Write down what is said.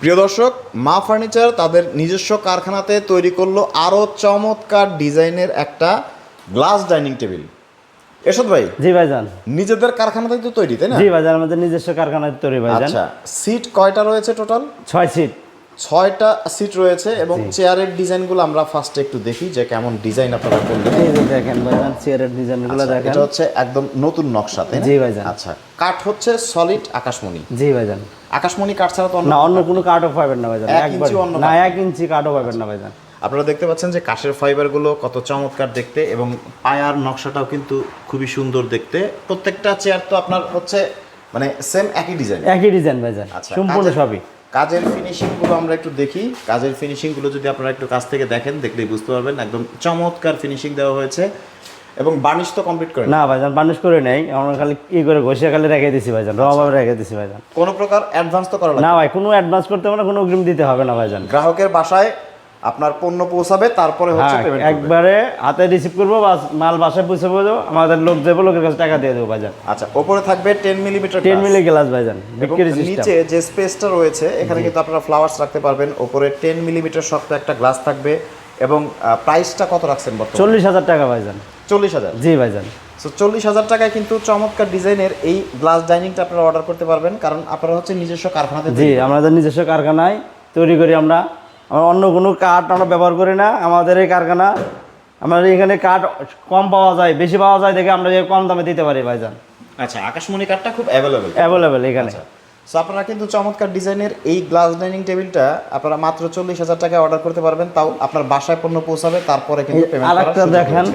প্রিয় দর্শক মা ফার্নিচার তাদের নিজস্ব কারখানাতে তৈরি করল আরও চমৎকার ডিজাইনের একটা গ্লাস ডাইনিং টেবিল। এসব ভাই জি ভাইজান। নিজেদের কারখানাতেই তো তৈরি তাই না? জি ভাইজান আমাদের নিজস্ব কারখানায় তৈরি ভাইজান। আচ্ছা সিট কয়টা রয়েছে টোটাল? ছয় সিট। ছয়টা সিট রয়েছে এবং চেয়ারের ডিজাইনগুলো আমরা ফার্স্টে একটু দেখি যে কেমন ডিজাইন আপনারা করলেন। এই যে দেখেন ভাইজান চেয়ারের ডিজাইনগুলো আচ্ছা, দেখেন। এটা হচ্ছে একদম নতুন নকশা তাই জি ভাইজান। আচ্ছা কাঠ হচ্ছে সলিড আকাশমণি। জি ভাইজান। আকাশমণি কাঠ ছাড়া তো না অন্য কোনো কাঠও পাবেন না ভাইজান এক একবার ইঞ্চি অন্য না? এক ইঞ্চি কাঠও পাবেন না ভাইজান। আপনারা দেখতে পাচ্ছেন যে কাঠের ফাইবারগুলো কত চমৎকার দেখতে এবং পায়ার নকশাটাও কিন্তু খুবই সুন্দর দেখতে। প্রত্যেকটা চেয়ার তো আপনার হচ্ছে মানে সেম একই ডিজাইন একই ডিজাইন ভাইজান আচ্ছা সম্পূর্ণ সবই। কাজের ফিনিশিংগুলো আমরা একটু দেখি। কাজের ফিনিশিংগুলো যদি আপনারা একটু কাছ থেকে দেখেন দেখলেই বুঝতে পারবেন একদম চমৎকার ফিনিশিং দেওয়া হয়েছে এবং বার্নিশ তো কমপ্লিট করে না ভাইজান বার্নিশ করে নেই। আমরা খালি কি করে ঘষিয়া খালি রেখে দিছি ভাইজান। রভাবে রেখে দিছি ভাইজান। কোনো প্রকার অ্যাডভান্স তো করা লাগবে না ভাই কোনো অ্যাডভান্স করতে হবে না কোনো অগ্রিম দিতে হবে না ভাইজান। গ্রাহকের বাসায় আপনার পণ্য পৌঁছাবে তারপরে হচ্ছে হ্যাঁ পেমেন্ট একবারে হাতে রিসিভ করব মাল বাসায় পৌঁছে দেবো আমাদের লোক দেবো লোকের কাছে টাকা দিয়ে দেবো ভাইজান। আচ্ছা ওপরে থাকবে ten millimetre ten milli glass ভাইজান বিক্রি সিস্টেম নিচে যে স্পেসটা রয়েছে এখানে কিন্তু আপনারা ফ্লাওয়ার্স রাখতে পারবেন ওপরে টেন মিলিমিটার শক্ত একটা গ্লাস থাকবে এবং প্রাইসটা কত রাখছেন বর্তমানে? চল্লিশ হাজার টাকা ভাইজান। চল্লিশ হাজার? জি ভাইজান। সো চল্লিশ হাজার টাকায় কিন্তু চমৎকার ডিজাইনের এই গ্লাস ডাইনিংটা আপনারা অর্ডার করতে পারবেন কারণ আপনারা হচ্ছে নিজস্ব কারখানাতে জি আমাদের নিজস্ব কারখানায় তৈরি করি আমরা। আমরা অন্য কোনো কাঠ আমরা ব্যবহার করি না আমাদের এই কারখানা। আমাদের এখানে কাঠ কম পাওয়া যায় বেশি পাওয়া যায় দেখে আমরা কম দামে দিতে পারি ভাইজান। আচ্ছা আকাশমণি কাঠটা খুব অ্যাভেলেবেল অ্যাভেলেবেল এখানে। সো আপনারা কিন্তু চমৎকার ডিজাইনের এই গ্লাস ডাইনিং টেবিলটা আপনারা মাত্র চল্লিশ হাজার টাকা অর্ডার করতে পারবেন তাও আপনার বাসায় পণ্য পৌঁছাবে তারপরে কিন্তু পেমেন্ট দেখেন।